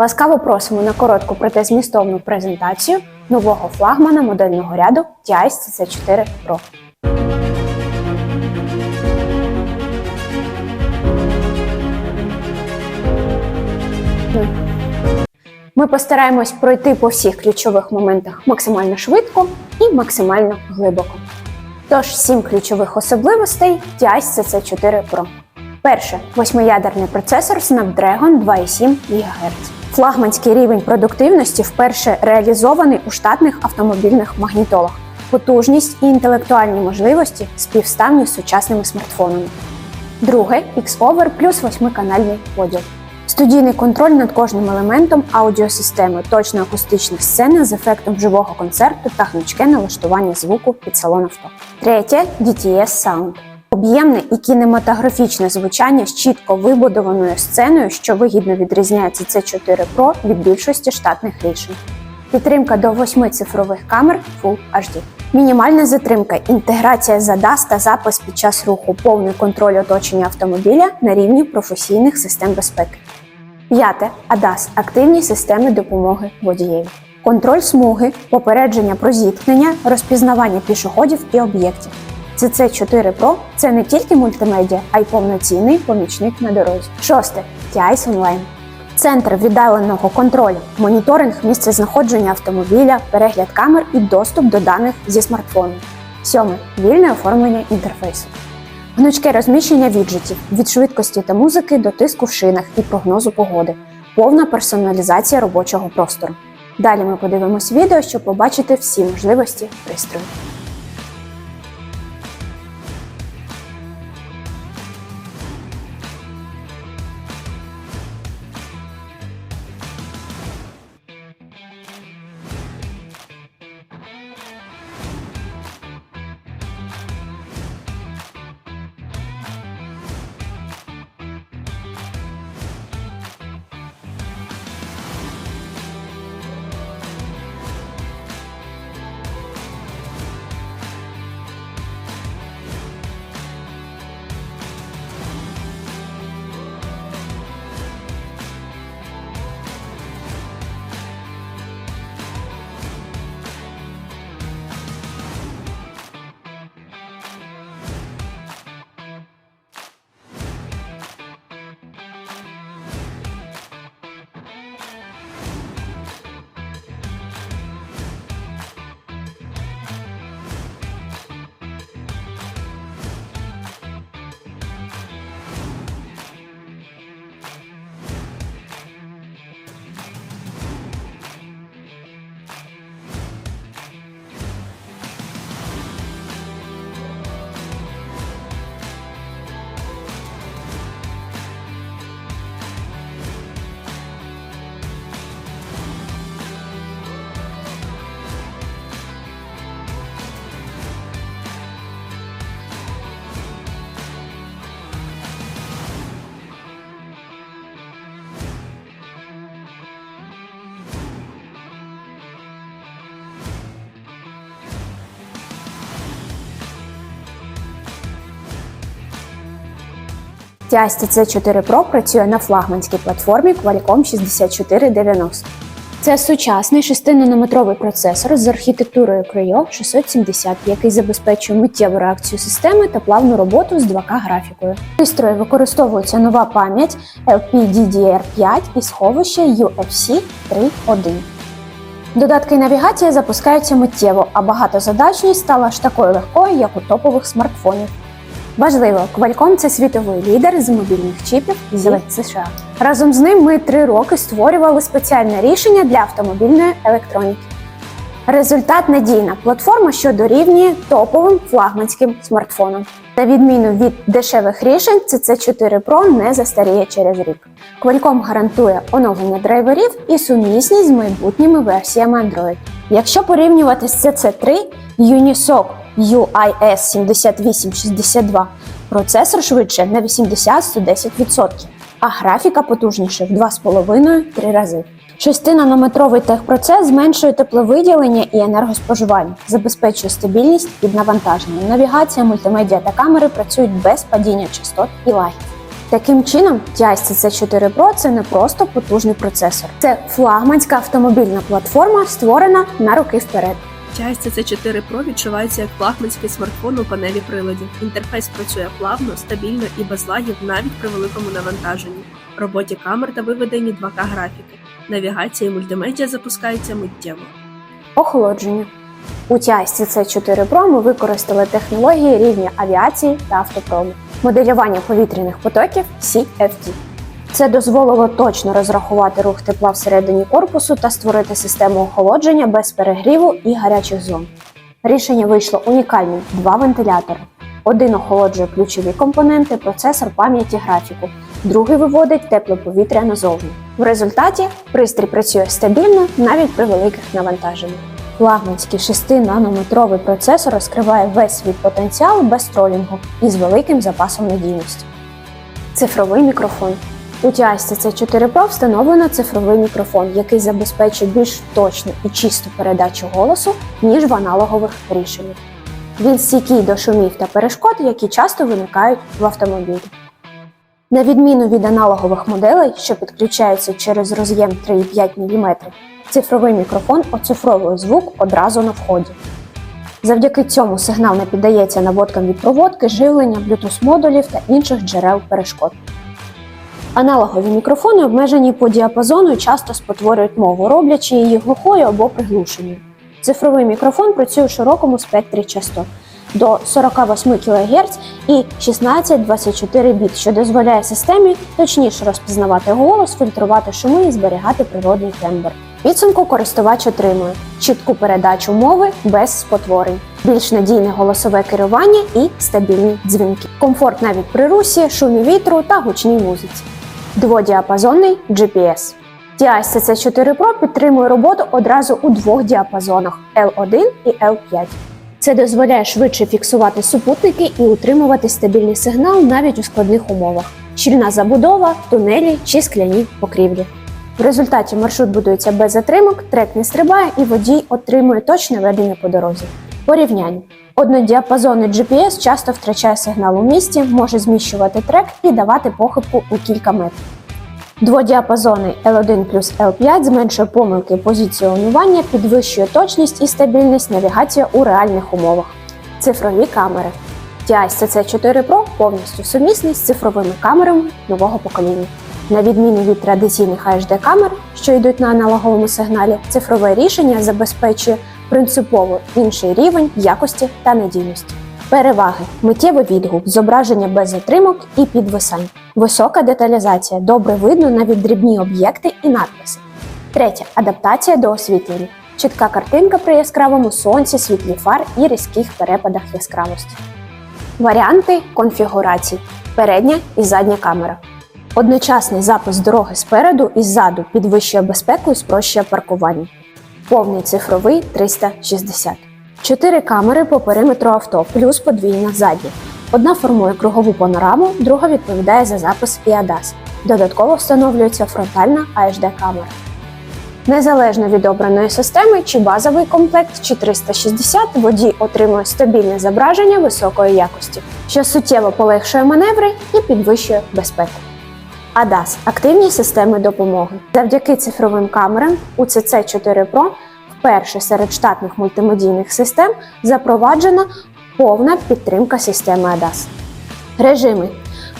Ласкаво просимо на коротку проте змістовну презентацію нового флагмана модельного ряду TI CC4 Pro. Ми постараємось пройти по всіх ключових моментах максимально швидко і максимально глибоко. Тож, сім ключових особливостей TI CC4 Pro. Перше восьмиядерний процесор Snapdragon 2,7 ГГц. Флагманський рівень продуктивності вперше реалізований у штатних автомобільних магнітолах. Потужність і інтелектуальні можливості співставні з сучасними смартфонами. Друге X-Over плюс восьмиканальний поділ. Студійний контроль над кожним елементом аудіосистеми, точна акустична сцена з ефектом живого концерту та гнучке налаштування звуку під салон авто. Третє DTS Sound. Об'ємне і кінематографічне звучання з чітко вибудованою сценою, що вигідно відрізняється C4 Pro від більшості штатних рішень. Підтримка до восьми цифрових камер Full HD. Мінімальна затримка, інтеграція ZADAS та запис під час руху, повний контроль оточення автомобіля на рівні професійних систем безпеки. П'яте ADAS – активні системи допомоги водієві. Контроль смуги, попередження про зіткнення, розпізнавання пішоходів і об'єктів. CC4 Pro – це не тільки мультимедіа, а й повноцінний помічник на дорозі. Шосте TIS Online. Центр віддаленого контролю, моніторинг місцезнаходження автомобіля, перегляд камер і доступ до даних зі смартфону. Сьоме вільне оформлення інтерфейсу. Гнучке розміщення віджитів від швидкості та музики до тиску в шинах і прогнозу погоди, повна персоналізація робочого простору. Далі ми подивимось відео, щоб побачити всі можливості пристрою. TIS TC4 Pro працює на флагманській платформі Qualcomm 6490. Це сучасний 6-нанометровий процесор з архітектурою Creo 670, який забезпечує миттєву реакцію системи та плавну роботу з 2К графікою. В пристрої використовується нова пам'ять LPDDR5 і сховище UFC 3.1. Додатки і навігація запускаються миттєво, а багатозадачність стала ж такою легкою, як у топових смартфонів. Важливо, Qualcomm – це світовий лідер з мобільних чіпів з США. Разом з ним ми три роки створювали спеціальне рішення для автомобільної електроніки. Результат надійна платформа, що дорівнює топовим флагманським смартфонам. На відміну від дешевих рішень, CC4 Pro не застаріє через рік. Qualcomm гарантує оновлення драйверів і сумісність з майбутніми версіями Android. Якщо порівнювати з CC3, Unisoc UIS 7862 процесор швидше на 80-110%, а графіка потужніше в 2,5-3 рази. 6-нанометровий техпроцес зменшує тепловиділення і енергоспоживання, забезпечує стабільність під навантаженням. Навігація, мультимедіа та камери працюють без падіння частот і лагів. Таким чином, TI CC4 Pro – це не просто потужний процесор, це флагманська автомобільна платформа, створена на роки вперед. Часть c 4 Pro відчувається як флагманський смартфон у панелі приладів. Інтерфейс працює плавно, стабільно і без лагів навіть при великому навантаженні, роботі камер та виведенні 2К графіки. Навігація і мультимедіа запускається миттєво. Охолодження. У TI CC4 Pro ми використали технології рівня авіації та автопрому, моделювання повітряних потоків CFD. Це дозволило точно розрахувати рух тепла всередині корпусу та створити систему охолодження без перегріву і гарячих зон. Рішення вийшло унікальним: два вентилятори. Один охолоджує ключові компоненти, процесор пам'яті графіку, другий виводить тепле повітря назовні. В результаті пристрій працює стабільно навіть при великих навантаженнях. Флагманський 6-нанометровий процесор розкриває весь свій потенціал без тролінгу і з великим запасом надійності. Цифровий мікрофон. У TI CC4 Pro встановлено цифровий мікрофон, який забезпечує більш точну і чисту передачу голосу, ніж в аналогових рішеннях. Він стійкий до шумів та перешкод, які часто виникають в автомобілі. На відміну від аналогових моделей, що підключаються через роз'єм 3,5 мм, цифровий мікрофон оцифровує звук одразу на вході. Завдяки цьому сигнал не піддається наводкам від проводки, живлення, Bluetooth-модулів та інших джерел перешкод. Аналогові мікрофони обмежені по діапазону і часто спотворюють мову, роблячи її глухою або приглушеною. Цифровий мікрофон працює у широкому спектрі частот до 48 кГц і 16-24 біт, що дозволяє системі точніше розпізнавати голос, фільтрувати шуми і зберігати природний тембр. Підсумку користувач отримує чітку передачу мови без спотворень, більш надійне голосове керування і стабільні дзвінки, комфорт навіть при русі, шумі вітру та гучній музиці. Дводіапазонний GPS. TI CC4 Pro підтримує роботу одразу у двох діапазонах L1 і L5. Це дозволяє швидше фіксувати супутники і утримувати стабільний сигнал навіть у складних умовах: щільна забудова, тунелі чи скляні покрівлі. В результаті маршрут будується без затримок, трек не стрибає і водій отримує точне ведення по дорозі. Порівняння. Однодіапазонний GPS часто втрачає сигнал у місті, може зміщувати трек і давати похибку у кілька метрів. Дводіапазонний L1 плюс L5 зменшує помилки позиціонування, підвищує точність і стабільність навігації у реальних умовах. Цифрові камери. TI CC4 Pro повністю сумісний з цифровими камерами нового покоління. На відміну від традиційних HD камер, що йдуть на аналоговому сигналі, цифрове рішення забезпечує принципово інший рівень якості та надійності. Переваги: миттєвий відгук, зображення без затримок і підвисань, висока деталізація, добре видно навіть дрібні об'єкти і надписи. Третє адаптація до освітлення. Чітка картинка при яскравому сонці, світлі фар і різких перепадах яскравості. Варіанти конфігурацій: передня і задня камера. Одночасний запис дороги спереду і ззаду підвищує безпеку і спрощує паркування. Повний цифровий 360. Чотири камери по периметру авто, плюс подвійна задня. Одна формує кругову панораму, друга відповідає за запис і ADAS. Додатково встановлюється фронтальна AHD камера. Незалежно від обраної системи, чи базовий комплект, чи 360, водій отримує стабільне зображення високої якості, що суттєво полегшує маневри і підвищує безпеку. ADAS – активні системи допомоги. Завдяки цифровим камерам у CC4 Pro вперше серед штатних мультимедійних систем запроваджена повна підтримка системи ADAS. Режими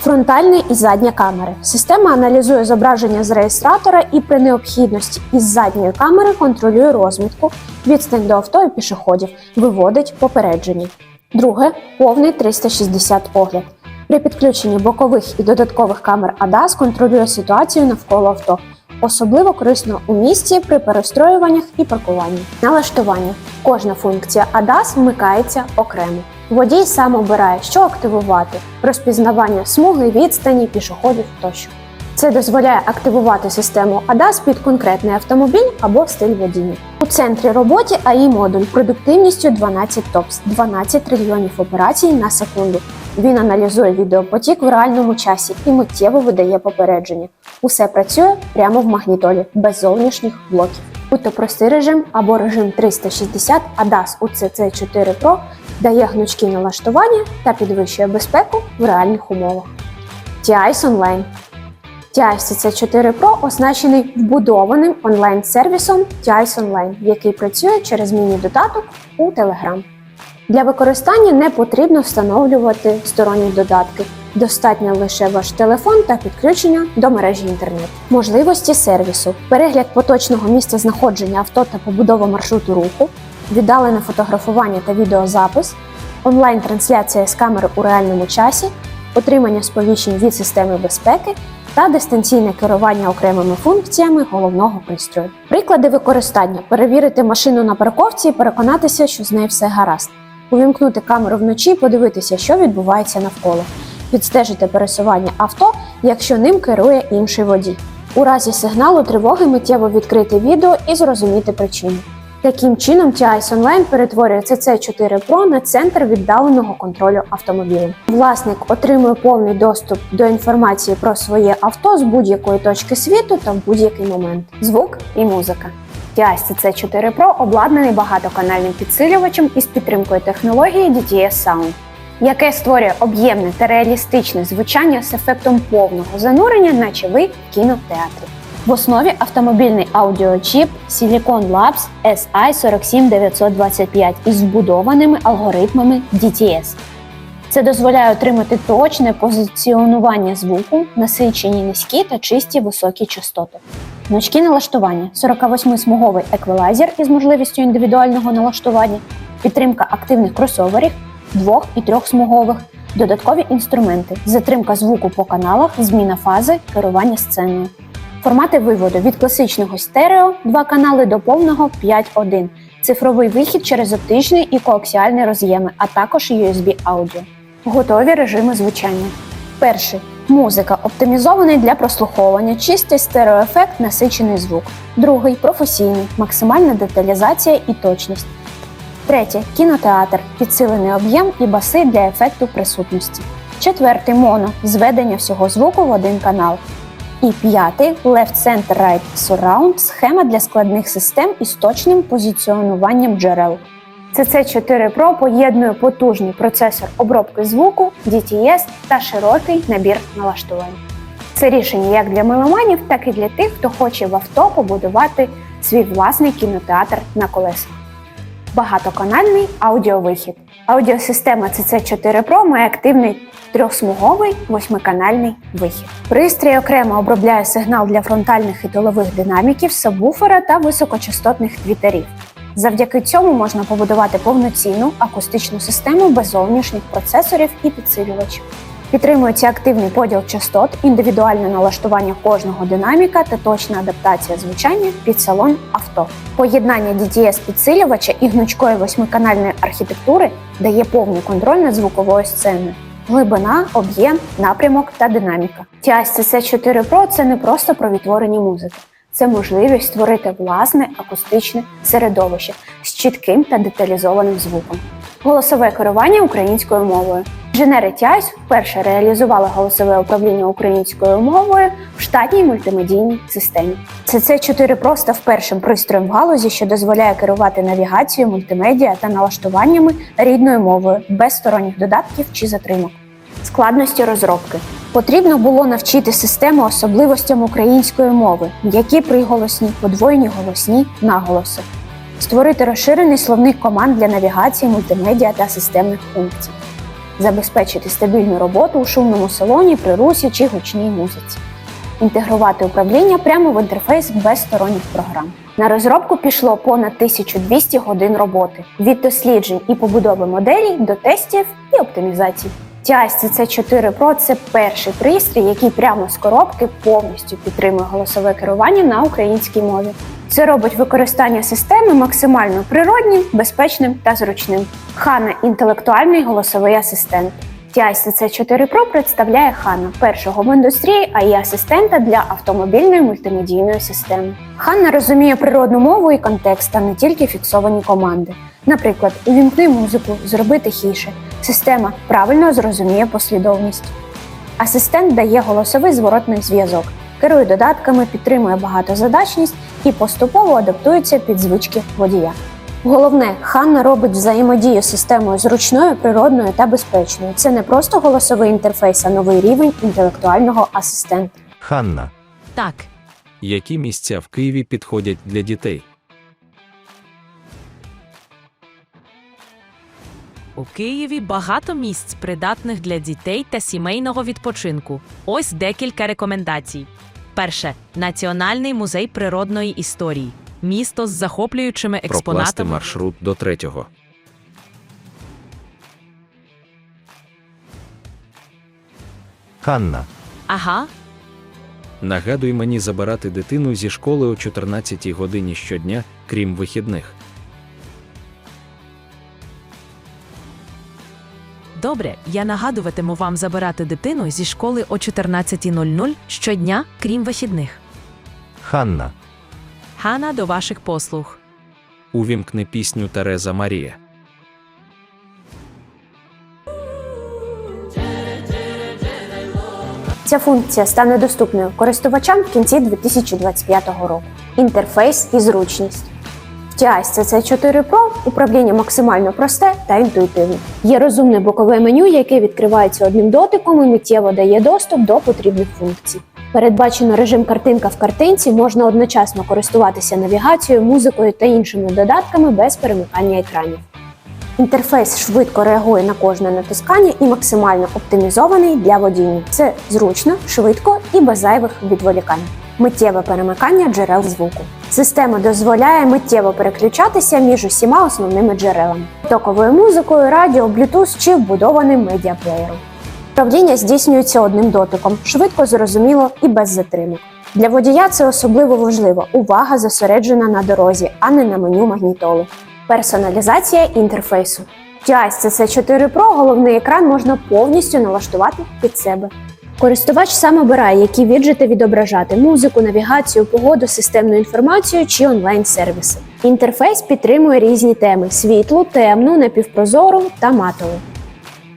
фронтальна і задня камери. Система аналізує зображення з реєстратора і при необхідності із задньої камери контролює розмітку, відстань до авто і пішоходів, виводить попередження. Друге повний 360 огляд. При підключенні бокових і додаткових камер ADAS контролює ситуацію навколо авто. Особливо корисно у місті при перестроюваннях і паркуванні. Налаштування. Кожна функція ADAS вмикається окремо. Водій сам обирає, що активувати: розпізнавання смуги, відстані, пішоходів тощо. Це дозволяє активувати систему ADAS під конкретний автомобіль або стиль водіння. У центрі роботи АІ модуль продуктивністю 12 ТОПС 12 трильйонів операцій на секунду. Він аналізує відеопотік в реальному часі і миттєво видає попередження. Усе працює прямо в магнітолі, без зовнішніх блоків. Будь то простий режим або режим 360 ADAS у CC4 Pro дає гнучкі налаштування та підвищує безпеку в реальних умовах. TIS Online. TIS CC4 Pro оснащений вбудованим онлайн-сервісом TIS Online, який працює через міні-додаток у Telegram. Для використання не потрібно встановлювати сторонні додатки. Достатньо лише ваш телефон та підключення до мережі інтернет. Можливості сервісу, перегляд поточного місця знаходження авто та побудова маршруту руху, віддалене фотографування та відеозапис, онлайн-трансляція з камери у реальному часі, отримання сповіщень від системи безпеки та дистанційне керування окремими функціями головного пристрою. Приклади використання: перевірити машину на парковці і переконатися, що з нею все гаразд. Увімкнути камеру вночі подивитися, що відбувається навколо. Відстежити пересування авто, якщо ним керує інший водій. У разі сигналу тривоги миттєво відкрити відео і зрозуміти причину. Таким чином, TIS Online перетворює CC4 Pro на центр віддаленого контролю автомобілем. Власник отримує повний доступ до інформації про своє авто з будь-якої точки світу та в будь-який момент. Звук і музика. TIS CC4 Pro обладнаний багатоканальним підсилювачем із підтримкою технології DTS Sound, яке створює об'ємне та реалістичне звучання з ефектом повного занурення, наче ви в кінотеатрі. В основі автомобільний аудіочіп Silicon Labs SI47925 із вбудованими алгоритмами DTS. Це дозволяє отримати точне позиціонування звуку, насичені низькі та чисті високі частоти. Гнучкі налаштування 48-смуговий еквалайзер із можливістю індивідуального налаштування, підтримка активних кросоверів, двох і трьохсмугових, додаткові інструменти, затримка звуку по каналах, зміна фази, керування сценою. Формати виводу від класичного стерео 2 канали до повного 5.1, цифровий вихід через оптичний і коаксіальний роз'єми, а також USB аудіо. Готові режими звучання. Перший музика оптимізований для прослуховування, чистий стереоефект, насичений звук. Другий професійний, максимальна деталізація і точність. Третє кінотеатр, підсилений об'єм і баси для ефекту присутності. Четвертий моно зведення всього звуку в один канал. І п'ятий Left Center Right Surround схема для складних систем із точним позиціонуванням джерел. CC4 Pro поєднує потужний процесор обробки звуку, DTS та широкий набір налаштувань. Це рішення як для меломанів, так і для тих, хто хоче в авто побудувати свій власний кінотеатр на колесах. Багатоканальний аудіовихід. Аудіосистема CC4 Pro має активний трьохсмуговий восьмиканальний вихід. Пристрій окремо обробляє сигнал для фронтальних і тилових динаміків, сабвуфера та високочастотних твітерів. Завдяки цьому можна побудувати повноцінну акустичну систему без зовнішніх процесорів і підсилювачів. Підтримується активний поділ частот, індивідуальне налаштування кожного динаміка та точна адаптація звучання під салон авто. Поєднання DTS підсилювача і гнучкої восьмиканальної архітектури дає повний контроль над звуковою сценою. Глибина, об'єм, напрямок та динаміка. TIS CC4 Pro – це не просто про відтворення музики. Це можливість створити власне акустичне середовище з чітким та деталізованим звуком. Голосове керування українською мовою. Інженери TIS вперше реалізували голосове управління українською мовою в штатній мультимедійній системі. CC4 Pro став першим пристроєм в галузі, що дозволяє керувати навігацією, мультимедіа та налаштуваннями рідною мовою без сторонніх додатків чи затримок. Складності розробки потрібно було навчити систему особливостям української мови, м'які приголосні, подвоєні голосні наголоси, створити розширений словник команд для навігації, мультимедіа та системних функцій, забезпечити стабільну роботу у шумному салоні при русі чи гучній музиці, інтегрувати управління прямо в інтерфейс без сторонніх програм. На розробку пішло понад 1200 годин роботи від досліджень і побудови моделей до тестів і оптимізацій. TIS CC4 Pro – це перший пристрій, який прямо з коробки повністю підтримує голосове керування на українській мові. Це робить використання системи максимально природнім, безпечним та зручним. Хана інтелектуальний голосовий асистент. TI CC4 Pro представляє Хана, першого в індустрії ai асистента для автомобільної мультимедійної системи. Ханна розуміє природну мову і контекст, а не тільки фіксовані команди. Наприклад, увімкни музику, зроби тихіше. Система правильно зрозуміє послідовність. Асистент дає голосовий зворотний зв'язок, керує додатками, підтримує багатозадачність і поступово адаптується під звички водія. Головне, Ханна робить взаємодію з системою зручною, природною та безпечною. Це не просто голосовий інтерфейс, а новий рівень інтелектуального асистента. Ханна. Так, Які місця в Києві підходять для дітей? У Києві багато місць, придатних для дітей та сімейного відпочинку. Ось декілька рекомендацій. Перше Національний музей природної історії. Місто з захоплюючими Прокласти експонатами. маршрут до третього. Ханна. Ага, Нагадуй мені забирати дитину зі школи о 14 годині щодня, крім вихідних. Добре. Я нагадуватиму вам забирати дитину зі школи о 14.00 щодня, крім вихідних. Ханна. Хана до ваших послуг. Увімкни пісню Тереза Марія. Ця функція стане доступною користувачам в кінці 2025 року. Інтерфейс і зручність. TI CC4 Pro управління максимально просте та інтуїтивне. Є розумне бокове меню, яке відкривається одним дотиком і миттєво дає доступ до потрібних функцій. Передбачено режим картинка в картинці, можна одночасно користуватися навігацією, музикою та іншими додатками без перемикання екранів. Інтерфейс швидко реагує на кожне натискання і максимально оптимізований для водіння. Це зручно, швидко і без зайвих відволікань. Миттєве перемикання джерел звуку. Система дозволяє миттєво переключатися між усіма основними джерелами: токовою музикою, радіо, Bluetooth чи вбудованим медіаплеєром. Управління здійснюється одним дотиком, швидко, зрозуміло і без затримок. Для водія це особливо важливо. Увага зосереджена на дорозі, а не на меню магнітоли. Персоналізація інтерфейсу. В TI CC4 Pro головний екран можна повністю налаштувати під себе. Користувач сам обирає, які віджити відображати музику, навігацію, погоду, системну інформацію чи онлайн-сервіси. Інтерфейс підтримує різні теми: світлу, темну, напівпрозору та матову.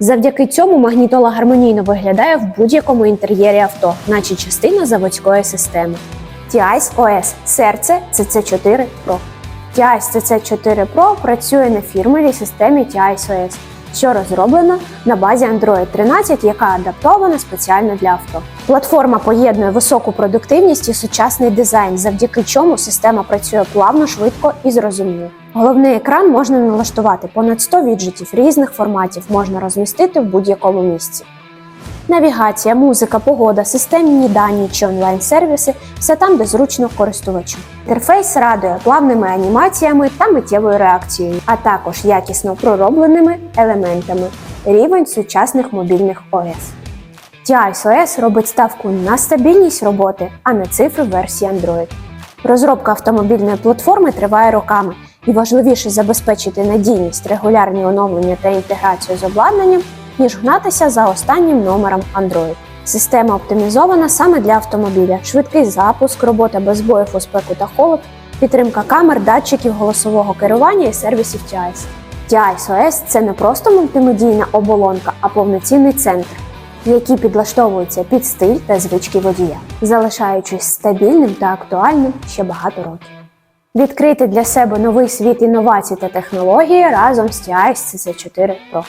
Завдяки цьому магнітола гармонійно виглядає в будь-якому інтер'єрі авто, наче частина заводської системи. TIS OS – серце CC4 Pro. TIS CC4 Pro працює на фірмовій системі TIS OS, що розроблена на базі Android 13, яка адаптована спеціально для авто. Платформа поєднує високу продуктивність і сучасний дизайн, завдяки чому система працює плавно, швидко і зрозуміло. Головний екран можна налаштувати понад 100 віджитів різних форматів, можна розмістити в будь-якому місці. Навігація, музика, погода, системні дані чи онлайн-сервіси все там, де зручно користувачу. Інтерфейс радує плавними анімаціями та миттєвою реакцією, а також якісно проробленими елементами. Рівень сучасних мобільних ОС. TIS OS робить ставку на стабільність роботи, а не цифри версії Android. Розробка автомобільної платформи триває роками, і важливіше забезпечити надійність, регулярні оновлення та інтеграцію з обладнанням, ніж гнатися за останнім номером Android. Система оптимізована саме для автомобіля, швидкий запуск, робота без збоїв у спеку та холод, підтримка камер, датчиків голосового керування і сервісів TIS. TIS OS – це не просто мультимедійна оболонка, а повноцінний центр, який підлаштовується під стиль та звички водія, залишаючись стабільним та актуальним ще багато років. Відкрити для себе новий світ інновацій та технологій разом з TIS CC4 Pro.